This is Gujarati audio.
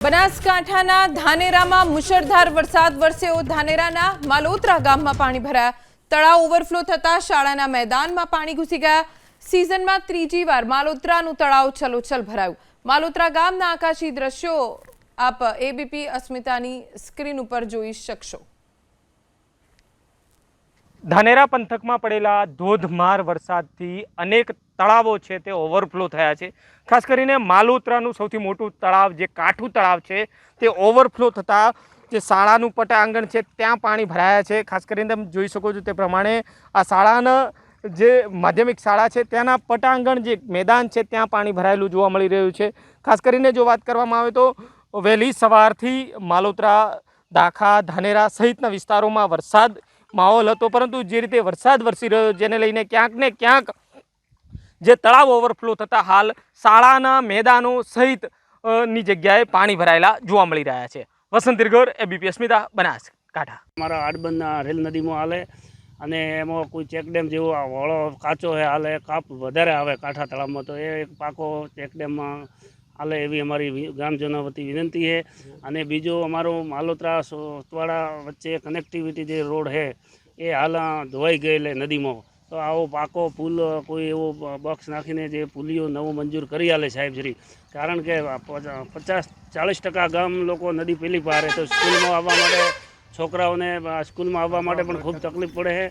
બનાસકાંઠાના ધાનેરામાં મુશળધાર વરસાદ વરસ્યો. ધાનેરાના માલોત્રા ગામમાં પાણી ભરાયા. તળાવ ઓવરફ્લો થતા શાળાના મેદાનમાં પાણી ઘૂસી ગયા. સિઝનમાં ત્રીજી વાર માલોત્રાનું તળાવ છલોછલ ભરાયું. માલોત્રા ગામના આકાશી દ્રશ્યો આપ એબીપી અસ્મિતાની સ્ક્રીન ઉપર જોઈ શકશો. ધાનેરા પંથકમાં પડેલા ધોધમાર વરસાદથી અનેક તળાવો છે તે ઓવરફ્લો થયા છે. ખાસ કરીને માલોત્રાનું સૌથી મોટું તળાવ, જે કાઠું તળાવ છે, તે ઓવરફ્લો થતાં જે શાળાનું પટાંગણ છે, ત્યાં પાણી ભરાયા છે. ખાસ કરીને તમે જોઈ શકો છો તે પ્રમાણે આ શાળાના જે માધ્યમિક શાળા છે, ત્યાંના પટાંગણ જે મેદાન છે, ત્યાં પાણી ભરાયેલું જોવા મળી રહ્યું છે. ખાસ કરીને જો વાત કરવામાં આવે તો વહેલી સવારથી માલોત્રા દાખા ધાનેરા સહિતના વિસ્તારોમાં વરસાદ માહોલ હતો, પરંતુ જે રીતે વરસાદ વરસી રહ્યો જેને લઈને ક્યાંક ને ક્યાંક જે તળાવ ઓવરફ્લો થતા હાલ શાળાના મેદાનો સહિતની જગ્યાએ પાણી ભરાયેલા જોવા મળી રહ્યા છે. વસંત દિરગર એબીપી અસ્મિતા બનાસકાંઠા અમારા આડબંધના રેલ નદીમાં હાલે, અને એમાં કોઈ ચેકડેમ જેવો વળો કાચો હે, હાલે, કાપ વધારે આવે કાંઠા તળાવમાં, તો એ પાકો ચેકડેમમાં હાલે એવી અમારી ગ્રામજનો વતી વિનંતી છે. અને બીજું અમારું માલોત્રા સોતવાડા વચ્ચે કનેક્ટિવિટી જે રોડ છે, એ હાલ ધોવાઈ ગયેલે નદીમાં. તો આવો પાકો, પુલ કોઈ એવો બોક્સ નાખીને જે પુલીઓ નવો મંજૂર કરી આલે સાહેબ શ્રી. કારણ કે પચ- પચાસ, ચાલીસ ટકા ગામ લોકો નદી પેલી પારે તો સ્કૂલમાં આવવા માટે છોકરાઓને સ્કૂલમાં આવવા માટે પણ ખૂબ તકલીફ પડે છે.